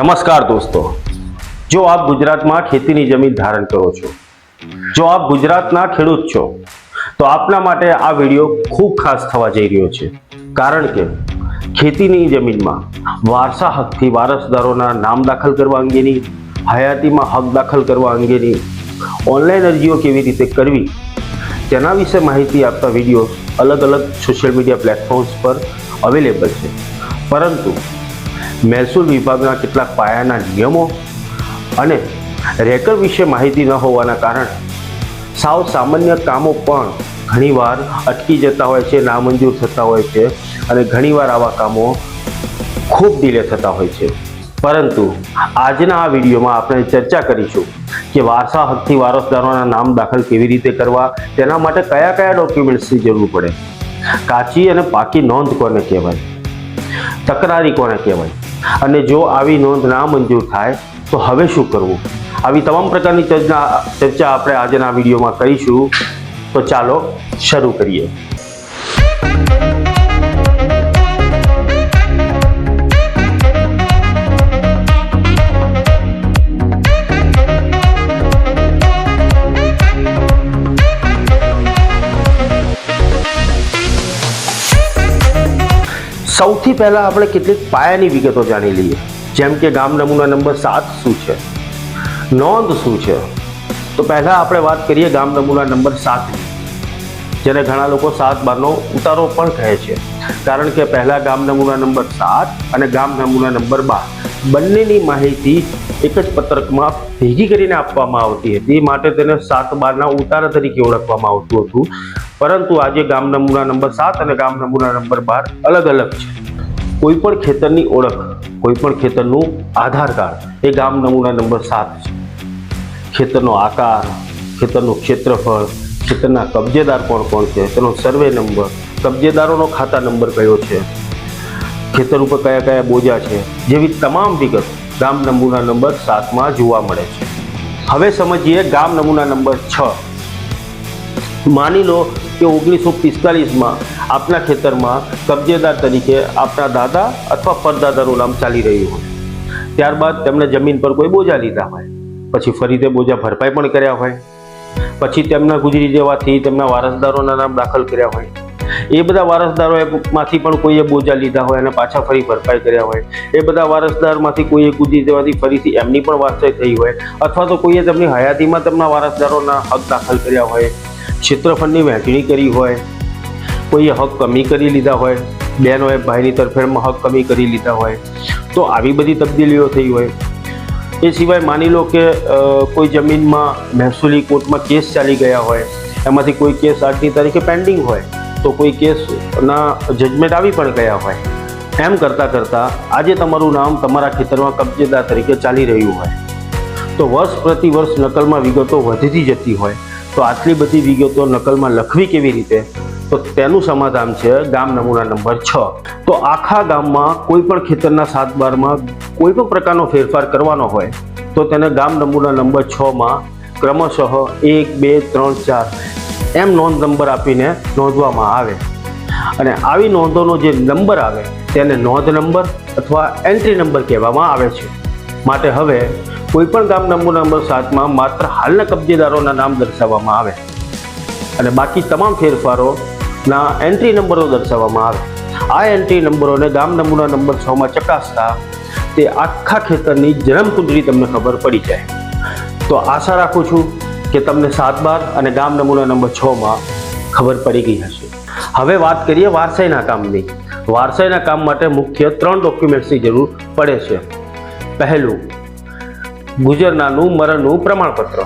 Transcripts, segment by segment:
નમસ્કાર દોસ્તો. જો આપ ગુજરાતમાં ખેતીની જમીન ધારણ કરો છો, જો આપ ગુજરાતના ખેડૂત છો, તો આપના માટે આ વીડિયો ખૂબ ખાસ થવા જઈ રહ્યો છે. કારણ કે ખેતીની જમીનમાં વારસા હકથી વારસદારોના નામ દાખલ કરવા અંગેની, હયાતીમાં હક દાખલ કરવા અંગેની ઓનલાઈન અરજીઓ કેવી રીતે કરવી, તેના વિશે માહિતી આપતા વીડિયો અલગ અલગ સોશિયલ મીડિયા પ્લેટફોર્મ્સ પર અવેલેબલ છે. પરંતુ મહેસૂલ વિભાગના કેટલાક પાયાના નિયમો અને રેકર્ડ વિશે માહિતી ન હોવાના કારણે સાવ સામાન્ય કામો પણ ઘણીવાર અટકી જતા હોય છે, નામંજૂર થતા હોય છે અને ઘણીવાર આવા કામો ખૂબ ડીલે થતા હોય છે. પરંતુ આજના આ વિડીયોમાં આપણે ચર્ચા કરીશું કે વારસા હકથી વારસદારોના નામ દાખલ કેવી રીતે કરવા, તેના માટે કયા કયા ડોક્યુમેન્ટ્સની જરૂર પડે? કાચી અને પાકી નોંધ કોને કહેવાય? તકરારી કોને કહેવાય? અને જો આવી નોંધ ના મંજૂર થાય, તો હવે શું કરવું? આવી તમામ પ્રકારની ચર્ચા ચર્ચા આપણે આજના વિડીયોમાં કરીશું. તો ચાલો શરૂ કરીએ. સૌથી પહેલાં આપણે કેટલીક પાયાની વિગતો જાણી લઈએ. જેમ કે ગામ નમૂના નંબર સાત શું છે? નોંધ શું છે? તો પહેલાં આપણે વાત કરીએ ગામ નમૂના નંબર સાતની. જેને ઘણા લોકો સાત બારનો ઉતારો પણ કહે છે. કારણ કે પહેલાં ગામ નમૂના નંબર સાત અને ગામ નમૂના નંબર બાર. બંનેની માહિતી એક જ પત્રકમાં ભેગી કરીને આપવામાં આવતી હતી. માટે તેને સાત બારના ઉતારા તરીકે ઓળખવામાં આવતું હતું. પરંતુ આજે ગામ નમૂના નંબર સાત અને ગામ નમૂના નંબર બાર અલગ અલગ છે. કોઈ પણ ખેતરની ઓળખ, કોઈ પણ ખેતરનું આધાર કાર્ડ એ ગામ નમૂના નંબર સાત છે. ખેતરનો આકાર, ખેતરનું ક્ષેત્રફળ, ખેતરના કબજેદાર કોણ કોણ છે, તેનો સર્વે નંબર, કબજેદારોનો ખાતા નંબર કયો છે ખેતર ઉપર કયા કયા બોજા છે, જેવી તમામ વિગત ગામ નમૂના નંબર સાતમાં જોવા મળે છે. હવે સમજીએ ગામ નમૂના નંબર છ. માની લો કે ઓગણીસો પિસ્તાલીસમાં આપના ખેતરમાં કબજેદાર તરીકે આપના દાદા અથવા પરદાદાનું નામ ચાલી રહ્યું હોય. ત્યારબાદ તેમણે જમીન પર કોઈ બોજા લીધા હોય. પછી ફરી તે બોજા ભરપાઈ પણ કર્યા હોય. પછી તેમના ગુજરી જવાથી તેમના વારસદારોના નામ દાખલ કર્યા હોય. એ બધા વારસદારોમાંથી પણ કોઈએ બોજા લીધા હોય અને પાછા ફરી ભરપાઈ કર્યા હોય, એ બધા વારસદારમાંથી કોઈએ ગુજરી જવાથી ફરીથી એમની પણ વારસાઈ થઈ હોય, અથવા તો કોઈએ તેમની હયાતીમાં તેમના વારસદારોના હક દાખલ કર્યા હોય, ક્ષેત્રફળની વહેંચણી કરી હોય, કોઈએ હક કમી કરી લીધા હોય બહેનોએ ભાઈની તરફેણમાં હક કમી કરી લીધા હોય, તો આવી બધી તબદીલીઓ થઈ હોય. એ સિવાય માની લો કે કોઈ જમીનમાં મહેસૂલી કોર્ટમાં કેસ ચાલી ગયા હોય, એમાંથી કોઈ કેસ આજની તારીખે પેન્ડિંગ હોય તો કોઈ કેસના જજમેન્ટ આવી પણ ગયા હોય. એમ કરતાં કરતાં આજે તમારું નામ તમારા ખેતરમાં કબજેદાર તરીકે ચાલી રહ્યું હોય. તો વર્ષ પ્રતિ વર્ષ નકલમાં વિગતો વધતી જતી હોય. તો આટલી બધી વિગતો નકલમાં લખવી કેવી રીતે? તો તેનું સમાધાન છે ગામ નમૂના નંબર છ. તો આખા ગામમાં કોઈ પણ ખેતરના સાત બારમાં કોઈ પણ પ્રકારનો ફેરફાર કરવાનો હોય, તો તેને ગામ નમૂના નંબર છમાં ક્રમશઃ એક, બે, ત્રણ, ચાર એમ નોંધ નંબર આપીને નોંધવામાં આવે. અને આવી નોંધોનો જે નંબર આવે, તેને નોંધ નંબર અથવા એન્ટ્રી નંબર કહેવામાં આવે છે. માટે હવે કોઈપણ ગામ નંબર નંબર સાતમાં માત્ર હાલના કબજેદારોના નામ દર્શાવવામાં આવે. અને બાકી તમામ ફેરફારોના એન્ટ્રી નંબરો દર્શાવવામાં આવે. આ એન્ટ્રી નંબરોને ગામ નમૂના નંબર છમાં ચકાસતા તે આખા ખેતરની જન્મકુંડળી તમને ખબર પડી જાય. તો આશા રાખું છું કે તમને સાત બાર અને ગામ નમૂના નંબર છમાં ખબર પડી ગઈ હશે. હવે વાત કરીએ વારસાઈના કામની. વારસાઈના કામ માટે મુખ્ય ત્રણ ડોક્યુમેન્ટ્સની જરૂર પડે છે. પહેલું, ગુજરનાનું મરણનું પ્રમાણપત્ર.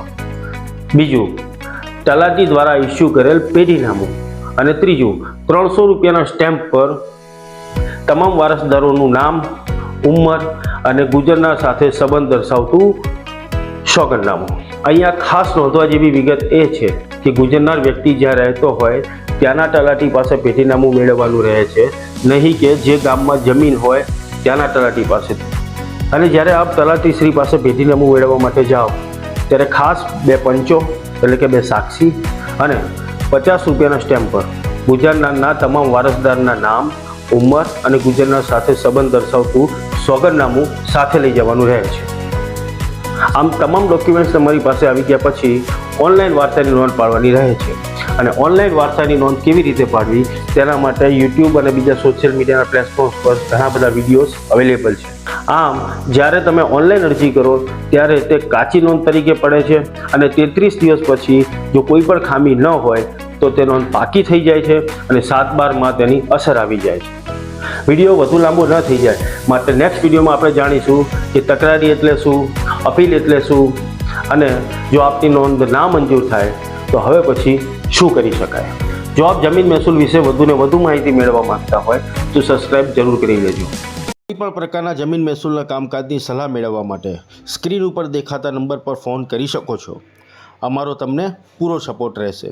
બીજું, તલાટી દ્વારા ઇસ્યુ કરેલ પેઢીનામું. અને ત્રીજું, ત્રણસો રૂપિયાના સ્ટેમ્પ પર તમામ વારસદારોનું નામ, ઉંમર અને ગુજરના સાથે સંબંધ દર્શાવતું સોગંદનામું. અહીંયા ખાસ નોંધવા જેવી વિગત એ છે કે ગુજરનાર વ્યક્તિ જ્યાં રહેતો હોય, ત્યાંના તલાટી પાસે પેટીનામું મેળવવાનું રહે છે. નહીં કે જે ગામમાં જમીન હોય, ત્યાંના તલાટી પાસે. અને જ્યારે આપ તલાટી શ્રી પાસે પેટીનામું મેળવવા માટે જાઓ, ત્યારે ખાસ બે પંચો, એટલે કે બે સાક્ષી અને પચાસ રૂપિયાના સ્ટેમ્પ પર ગુજરનારના તમામ વારસદારના નામ, ઉંમર અને ગુજરનાર સાથે સંબંધ દર્શાવતું સોગંદનામું સાથે લઈ જવાનું રહે છે. આમ તમામ ડોક્યુમેન્ટ્સ તમારી પાસે આવી ગયા પછી ઓનલાઈન વારસાની નોંધ પાડવાની રહે છે. અને ઓનલાઈન વારસાની નોંધ કેવી રીતે પાડવી તેના માટે યુટ્યુબ અને બીજા સોશિયલ મીડિયાના પ્લેટફોર્મ્સ પર ઘણા બધા વિડીયોઝ અવેલેબલ છે. આમ, જ્યારે તમે ઓનલાઈન અરજી કરો, ત્યારે તે કાચી નોંધ તરીકે પડે છે અને તેત્રીસ દિવસ પછી જો કોઈ પણ ખામી ન હોય, તો તે નોંધ પાકી થઈ જાય છે અને સાત બારમાં તેની અસર આવી જાય છે. વીડિયો વધુ લાંબો ન થઈ જાય. માટે નેક્સ્ટ વિડીયોમાં આપણે જાણીશું કે તકરારી એટલે શું, અપીલ એટલે શું, અને જો આપની નોંધ ના મંજૂર થાય, તો હવે પછી શું કરી શકાય? જો આપ જમીન મહેસૂલ વિશે વધુને વધુ માહિતી મેળવવા માંગતા હોય, તો સબસ્ક્રાઇબ જરૂર કરી લેજો. કોઈ પણ પ્રકારના જમીન મહેસૂલના કામકાજની સલાહ મેળવવા માટે સ્ક્રીન ઉપર દેખાતા નંબર પર ફોન કરી શકો છો. અમારો તમને પૂરો સપોર્ટ રહેશે.